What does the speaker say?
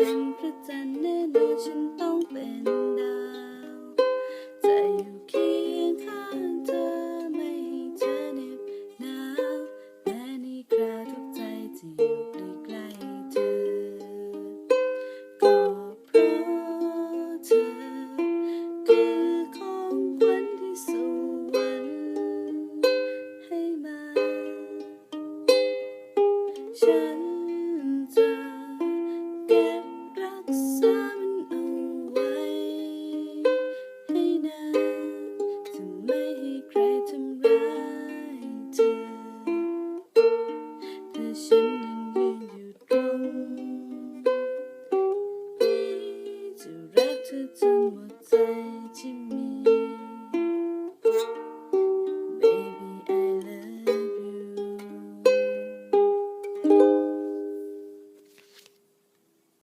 เป็นพระจันทร์แน่แน่ฉันต้องเป็นดาว จะอยู่เคียงข้างเธอไม่ให้เธอเหน็บหนาวแม้ในคราวทุกใจที่อยู่ใกล้ๆเธอ ก็เพราะเธอ คือของขวัญที่สวรรค์ให้มา 怎么在？